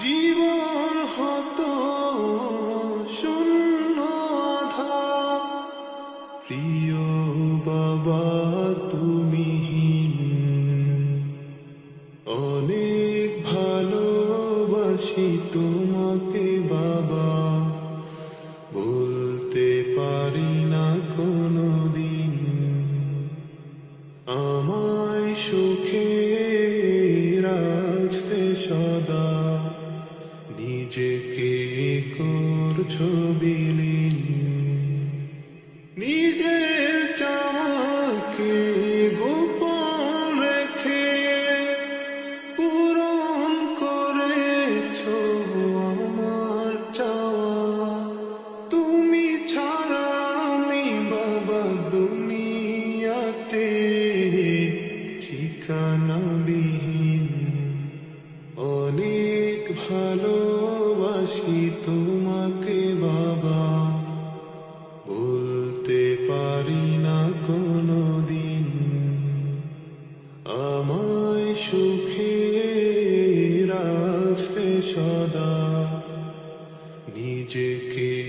জীবন প্রিয় বাবা তুমিহীন অনেক ভালোবাসি তোমাকে বাবা। বলতে পারি না কোনো দিন আমায় সুখে ছবি নীল সুখে রাখতে সদা। নিজেকে